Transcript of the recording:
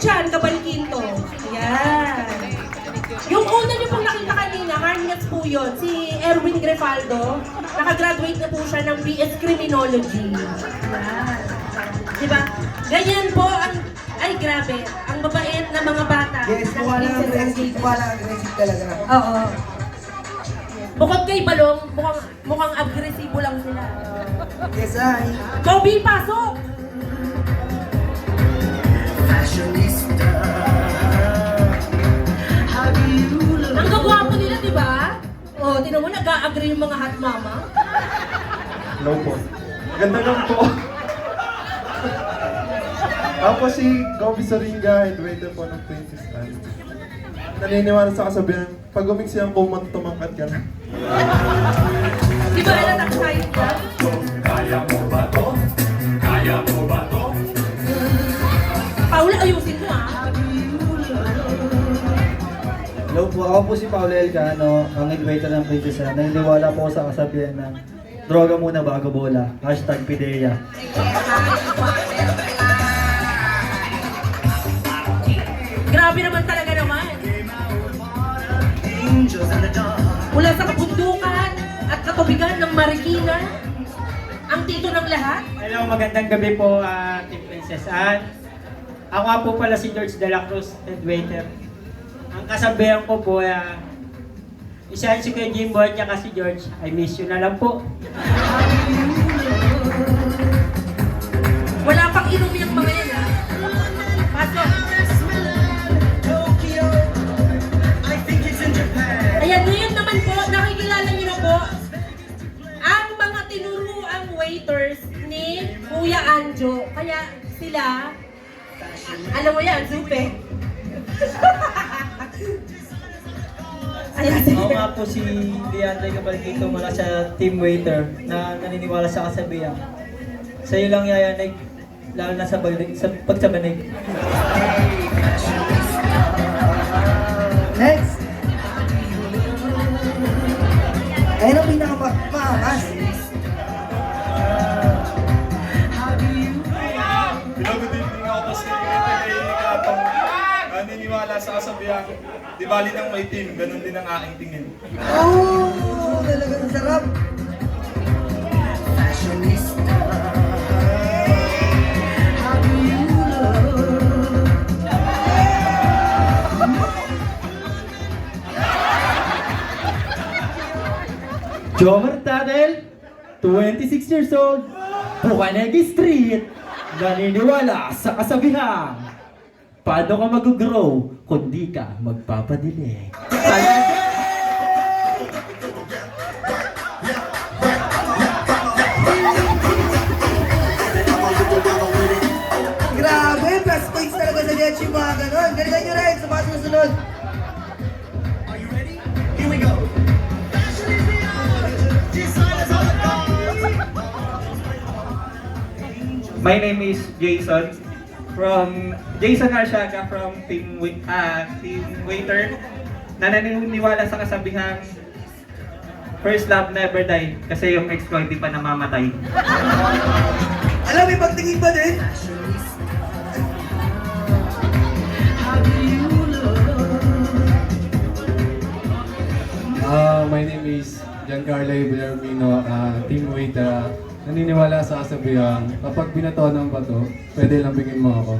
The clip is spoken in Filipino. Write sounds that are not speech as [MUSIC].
Chan Cabalquinto. Yan. Yung una niyo pong nakita kanina, Harnias po yun, si Erwin Grefaldo. Nakagraduate na po siya ng BS Criminology. Yan. Diba? Ganyan po ang, ay grabe, ang mabait na mga bata. Yes, mukha na aggressive, Angelina. mukha na aggressive talaga. Oo. Bukod kay Balong, mukhang, mukhang agresibo lang sila. Yes, ay. Kobe, pasok! O, tinan mo, nag-a-agree yung mga hot mama. Hello po. Ganda lang po. Ako si Kobe Saringa, head waiter po ng Princess Anne. Naniniwala sa kasabihan, pag umiksi ang kumot, tumangkat ka na. Di ba alam ang science ka? Paula, ayusin mo ah. Hello po, ako po si Paolo Elcano, ang head ng Princess Anne. Naniniwala po sa kasabihan ng droga muna bago bola. Hashtag Pidea. Grabe naman talaga naman. Mula sa kabundukan at katubigan ng Marikina, ang tito ng lahat, Hello, magandang gabi po, uh, Team Princess Anne. Ako nga po pala si George De La Cruz, head waiter. Ang kasabihan ko po, uh, isa si Kuya Jimbo at saka si George, I miss you na lang po. wala pang inom yung mga yan ha. Pasok. Ayan, ngayon naman po, nakikilala niyo na po ang mga tinuruang waiters ni Kuya Anjo. Kaya sila, alam mo yan, supe. [LAUGHS] Ayan, sige. Ako nga po si Leandre Cabalquito mula sa team waiter na naniniwala sa kasabihan. Sa iyo lang yayanig, lalo na sa, banig, sa pagsabanig. Next. Ayun ang pinaka-maangas. Good evening ako po si Kay Katong. Naniniwala sa kasabihan, di bali ng may team, ganun din ang aking tingin. Oh, talaga ang sarap. Jomer Tadel, 26 years old, Bukanegi Street, naniniwala sa kasabihan. Paano ka mag-grow kung di ka magpapadilig? Grabe, plus points talaga sa Dietz yung mga ganon. Galingan nyo rin sa mga susunod. My name is Jason from Jason Arshaga from Team Wait ah Team Waiter na naniniwala sa kasabihang First love never die kasi yung ex ko hindi pa namamatay. [LAUGHS] Alam, may pagtingin ba din? Ah, my name is Giancarlo Villarmino, uh, team waiter. Naniniwala sa kasabihan, kapag binato ng bato, pwede lambingin mo ako.